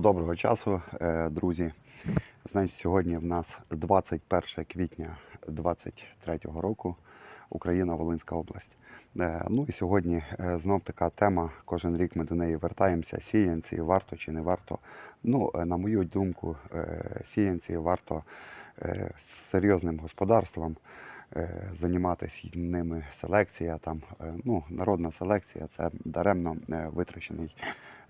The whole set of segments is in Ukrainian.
Доброго часу, е, друзі. Значить, сьогодні в нас 21 квітня 2023 року, Україна, Волинська область. Е, Ну і сьогодні е, знов така тема. Кожен рік ми до неї вертаємося. Сіянці, варто чи не варто. Ну, на мою думку, сіянці варто серйозним господарством займатися ними селекція. Там, е, ну, народна селекція це даремно е, витрачений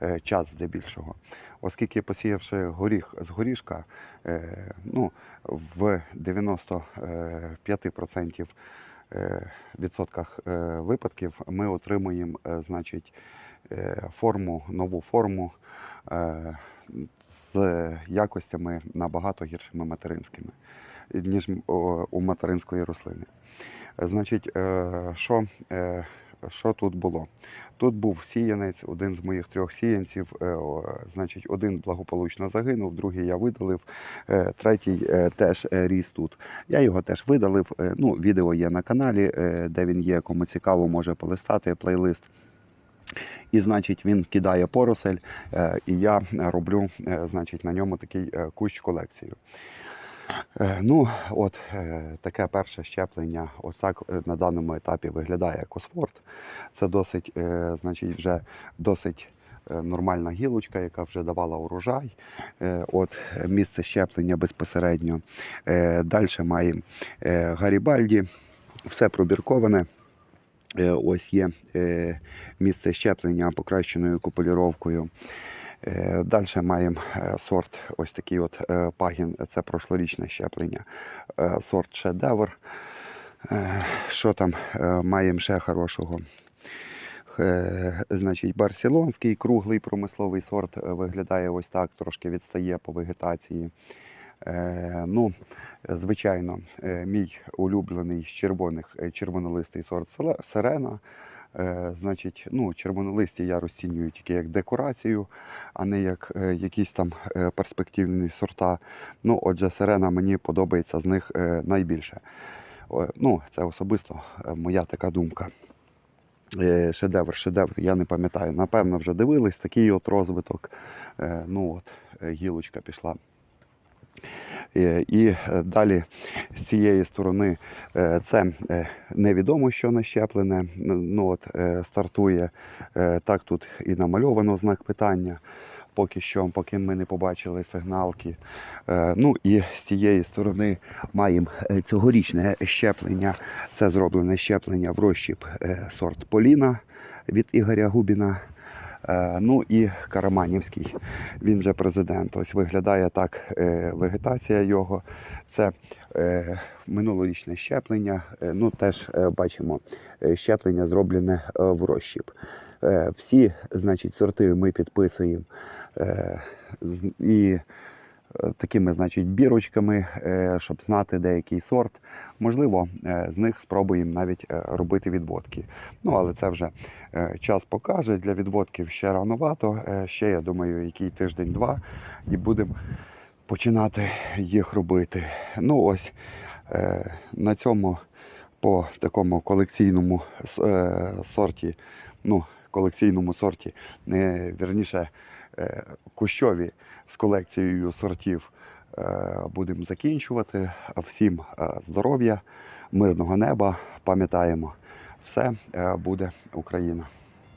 е, час здебільшого. Оскільки посіявши горіх з горішка, е, ну, в 95% е, відсотках е, випадків ми отримуємо е, значить, е, форму, нову форму е, з якостями набагато гіршими материнськими, ніж у материнської рослини. Значить, е, що, е, що тут було? Тут був сіянець, один з моїх трьох сіянців. е, Значить, один благополучно загинув, другий я видалив, третій теж ріс тут. Я його теж видалив. Ну, відео є на каналі, де він є. Кому цікаво, може полистати плейлист. І, значить, він кидає поросель, і я роблю, значить, на ньому такий кущ колекцію. Е, Ну, от е, таке перше щеплення, ось так е, на даному етапі виглядає Косфорд. Це досить, значить, вже досить нормальна гілочка, яка вже давала урожай. От місце щеплення безпосередньо. Далі маємо Гарібальді, все пробірковане. Ось є місце щеплення покращеною куполіровкою. Далі маємо е, сорт, ось такий от е, пагін, це прошлорічне щеплення. Е, Сорт шедевр. Е, Що там е, маємо ще хорошого? Е, Значить, барселонський круглий промисловий сорт е, виглядає ось так, трошки відстає по вегетації. Е, Ну, звичайно, е, мій улюблений з червоних е, червонолистий сорт сирена. Е, Значить, ну, червонолисті я розцінюю тільки як декорацію, а не як е, якісь там е, перспективні сорта. Ну, отже, сирена мені подобається з них найбільше. Ну, це особисто моя така думка. Шедевр, шедевр, я не пам'ятаю. Напевно, вже дивились такий от розвиток. Ну от, гілочка пішла. Е, І е, далі з цієї сторони е, це невідомо, що нащеплене. Ну от стартує так тут і намальовано знак питання. Поки що, поки ми не побачили сигналки. Ну і з цієї сторони маємо цьогорічне щеплення. Це зроблене щеплення в розщіп е, сорт Поліна від Ігоря Губіна. Е, Ну і Караманівський, він же президент. Ось виглядає так е, вегетація його. Це е, минулорічне щеплення. Ну теж бачимо щеплення зроблене в розщіп. Е, Всі, значить, сорти ми підписуємо і такими, значить, бірочками, е, щоб знати деякий сорт. Можливо, е, з них спробуємо навіть е, робити відводки. Ну, але це вже час покаже. Для відводків ще рановато. Ще, я думаю, який тиждень-два, і будемо починати їх робити. Ну, ось на цьому по такому колекційному сорті, ну, колекційному сорті, вірніше кущові з колекцією сортів е, будемо закінчувати. Всім е, здоров'я, мирного неба. Пам'ятаємо, все е, буде Україна.